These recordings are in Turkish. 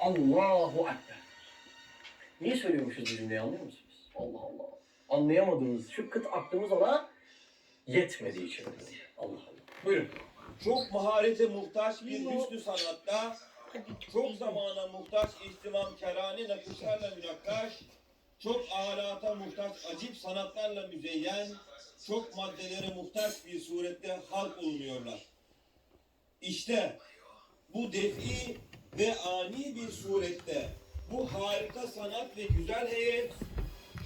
Allahu Ekber. Niye söylüyormuşuz bu cümleyi anlıyor musunuz? Allah Allah. Anlayamadığımız şu kıt aklımız ona yetmediği için. Allah Allah. Buyurun. Çok maharete muhtaç bir hüsnü sanatta, çok zamana muhtaç ihtimam kerane nakışlarla münakkaş, çok alata muhtaç acip sanatlarla müzeyyen, çok maddelere muhtaç bir surette halk olunuyorlar. İşte bu defi ve ani bir surette bu harika sanat ve güzel heyet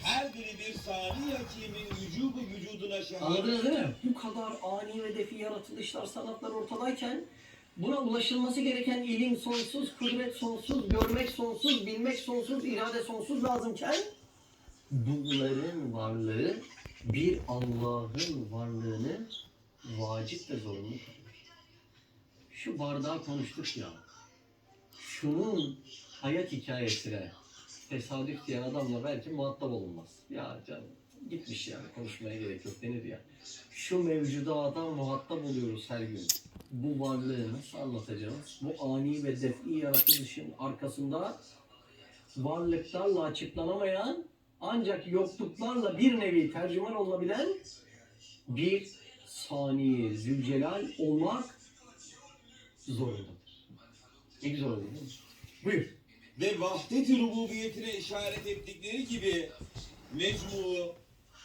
her biri bir sani hakimin vücubu vücuduna şehadet Anladınız değil mi? Bu kadar ani ve defi yaratılışlar, sanatlar ortadayken buna ulaşılması gereken ilim sonsuz, kudret sonsuz, görmek sonsuz, bilmek sonsuz, irade sonsuz lazımken bunların varlığı bir Allah'ın varlığını vacip ve zorunlu kılıyor. Şu bardağı konuştuk ya. Şunun hayat hikayesine tesadüf diyen adamla belki muhatap olunmaz. Ya canım gitmiş yani konuşmaya gerek yok denir ya. Şu mevcuda adam muhatap oluyoruz her gün. Bu varlığı nasıl anlatacağız? Bu ani ve defi yaratılışın arkasında varlıklarla açıklanamayan ancak yokluklarla bir nevi tercüman olabilen bir saniye zülcelal olmak zorundadır. Ne güzel oldu değil mi? Buyur. ve vahdet-i rububiyetine işaret ettikleri gibi mecmu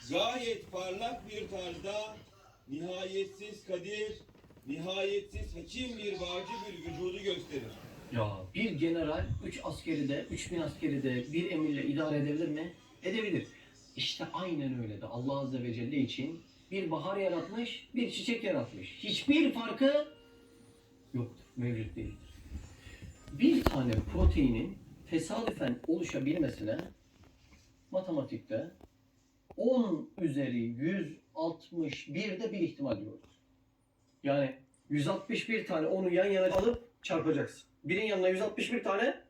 gayet parlak bir tarzda nihayetsiz kadir, nihayetsiz hakim bir vacı bir vücudu gösterir. Ya bir general 3 askeri de 3000 askeri de bir emirle idare edebilir mi? Edebilir. İşte aynen öyle de Allah Azze ve Celle için bir bahar yaratmış, bir çiçek yaratmış. Hiçbir farkı yoktur, mevcut değildir. Bir tane proteinin tesadüfen oluşabilmesine matematikte 10 üzeri 161'de bir ihtimal diyoruz. Yani 161 tane onu yan yana alıp çarpacaksın. Birin yanına 161 tane,